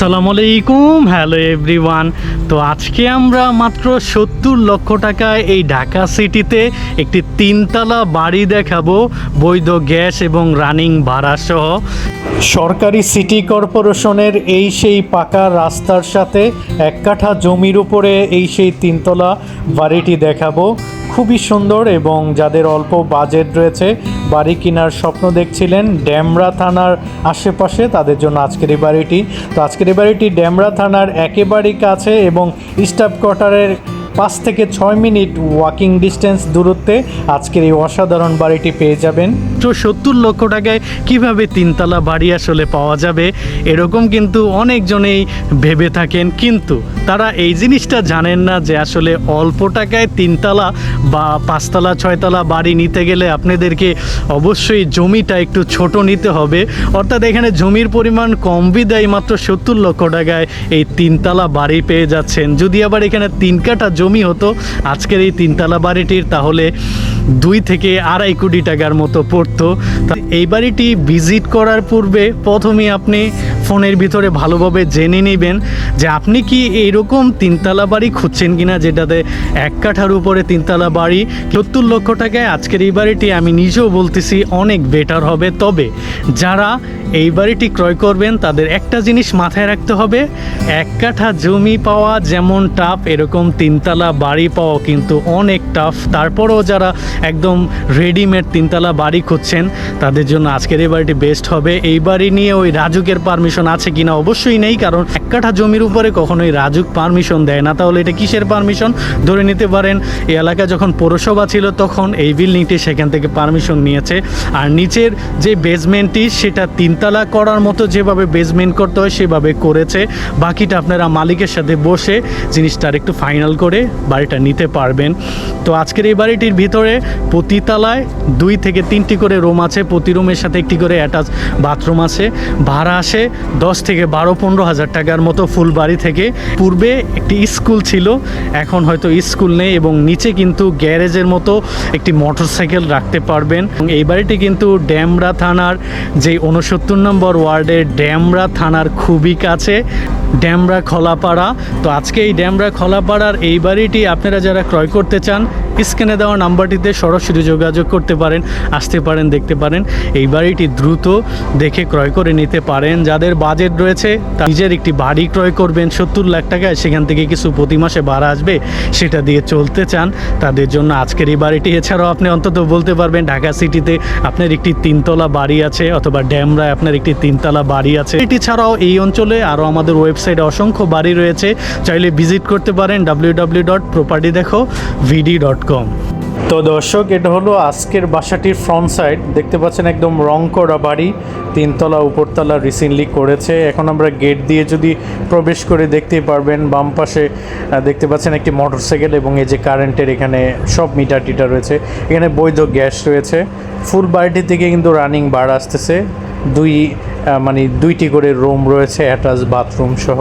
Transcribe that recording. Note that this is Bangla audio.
আসসালামু আলাইকুম, হ্যালো এভরিওয়ান। তো আজকে আমরা মাত্র সত্তর লক্ষ টাকায় এই ঢাকা সিটিতে একটি তিনতলা বাড়ি দেখাবো, বৈধ গ্যাস এবং রানিং ভাড়া সহ। সরকারি সিটি কর্পোরেশনের এই সেই পাকা রাস্তার সাথে এক কাঠা জমির উপরে এই সেই তিনতলা বাড়িটি দেখাবো। খুবই সুন্দর এবং যাদের অল্প বাজেট রয়েছে বাড়ি কেনার স্বপ্ন দেখছিলেন ড্যামরা থানার আশেপাশে, তাদের জন্য আজকের এই বাড়িটি। তো আজকের এই বাড়িটি ড্যামরা থানার একেবারেই কাছে এবং স্টাফ কোয়ার্টারের পাঁচ থেকে ছয় মিনিট ওয়াকিং ডিস্টেন্স দূরত্বে আজকের এই অসাধারণ বাড়িটি পেয়ে যাবেন। তো সত্তর লক্ষ টাকায় কীভাবে তিনতলা বাড়ি আসলে পাওয়া যাবে, এরকম কিন্তু অনেকজনেই ভেবে থাকেন। কিন্তু তারা এই জিনিসটা জানেন না যে আসলে অল্প টাকায় তিনতলা বা পাঁচতলা, ছয়তলা বাড়ি নিতে গেলে আপনাদেরকে অবশ্যই জমিটা একটু ছোট নিতে হবে। অর্থাৎ এখানে জমির পরিমাণ কম বিদায় মাত্র সত্তর লক্ষ টাকায় এই তিনতলা বাড়ি পেয়ে যাচ্ছেন। যদি আবার এখানে তিন কাঠা জমি হতো। আজকের এই তিনতলা বাড়িটির তাহলে দুই থেকে আড়াই কোটি টাকার মতো পড়তো। এই বাড়িটি ভিজিট করার পূর্বে প্রথমে আপনি ফোনের ভিতরে ভালোভাবে জেনে নেবেন যে আপনি কি এইরকম তিনতলা বাড়ি খুঁজছেন কিনা, যেটাতে এক কাঠার উপরে তিনতলা বাড়ি, সত্তর লক্ষ টাকায় আজকের এই বাড়িটি আমি নিজেও বলতেছি অনেক বেটার হবে। তবে যারা এই বাড়িটি ক্রয় করবেন, তাদের একটা জিনিস মাথায় রাখতে হবে, এক কাঠা জমি পাওয়া যেমন টাফ এরকম তিনতলা বাড়ি পাওয়া কিন্তু অনেক টাফ তারপরেও যারা একদম রেডিমেড তিনতলা বাড়ি খুঁজছেন, তাদের জন্য আজকের এই বাড়িটি বেস্ট হবে। এই বাড়ি নিয়ে ওই রাজুকের পারমিশন আছে কিনা অবশ্যই নেই, কারণ এক কাঠা জমির উপরে কখনোই রাজুক পারমিশন দেয় না। তাহলে এটা কিসের পারমিশন ধরে নিতে পারেন, এই এলাকায় যখন পৌরসভা ছিল, তখন এই বিল্ডিংটি সেখান থেকে পারমিশন নিয়েছে। আর নিচের যে বেসমেন্টটি সেটা তিনতলা করার মতো যেভাবে বেসমেন্ট করতে হয়, সেভাবে করেছে। বাকিটা আপনারা মালিকের সাথে বসে জিনিসটা একটু ফাইনাল করে বাড়িটা নিতে পারবেন। তো আজকের এই বাড়িটির ভিতরে প্রতি তলায় দুই থেকে তিনটি করে রুম আছে। প্রতি রুমের সাথে একটি করে অ্যাটাচ বাথরুম আছে। ভাড়া আসে দশ থেকে বারো, পনেরো হাজার টাকার মতো ফুলবাড়ি থেকে পূর্বে একটি স্কুল ছিল। এখন হয়তো স্কুল নেই এবং নিচে কিন্তু গ্যারেজের মতো একটি মোটরসাইকেল রাখতে পারবেন। এবং এই বাড়িটি কিন্তু ড্যামরা থানার যে উনসত্তর নম্বর ওয়ার্ডের ড্যামরা থানার খুবই কাছে। ড্যামরা খোলাপাড়া। তো আজকে এই ড্যামরা খোলাপাড়ার এই বাড়িটি আপনারা যারা ক্রয় করতে চান, স্ক্রিনে দেওয়া নাম্বারটিতে সরাসরি যোগাযোগ করতে পারেন, আসতে পারেন, দেখতে পারেন। এই বাড়িটি দ্রুত দেখে ক্রয় করে নিতে পারেন। যাদের বাজেট রয়েছে তা নিজের একটি বাড়ি ক্রয় করবেন। সত্তর লাখ টাকায় সেখান থেকে কিছু প্রতি মাসে ভাড়া আসবে, সেটা দিয়ে চলতে চান। তাদের জন্য আজকের এই বাড়িটি, এছাড়াও আপনি অন্তত বলতে পারবেন, ঢাকা সিটিতে আপনার একটি তিনতলা বাড়ি আছে, অথবা ড্যামরায় আপনার একটি তিনতলা বাড়ি আছে। এটি ছাড়াও এই অঞ্চলে আরও আমাদের ওয়েবসাইটে অসংখ্য বাড়ি রয়েছে। চাইলে ভিজিট করতে পারেন ডাব্লিউ ডাব্লিউ ডট প্রপার্টি দেখো ভিডি ডট কম তো দর্শক, এটা হলো আজকের বাসাটির ফ্রন্ট সাইড দেখতে পাচ্ছেন একদম রং করা বাড়ি। তিনতলা, উপরতলা রিসেন্টলি করেছে। এখন আমরা গেট দিয়ে যদি প্রবেশ করে দেখতেই পারবেন, বাম পাশে দেখতে পাচ্ছেন একটি মোটরসাইকেল এবং এই যে কারেন্টের এখানে সব মিটার টিটার রয়েছে। এখানে বৈধ গ্যাস রয়েছে। ফুল বাড়িটি থেকে কিন্তু রানিং বার আসতেছে। দুই মানে দুইটি করে রুম রয়েছে অ্যাটাচ বাথরুম সহ।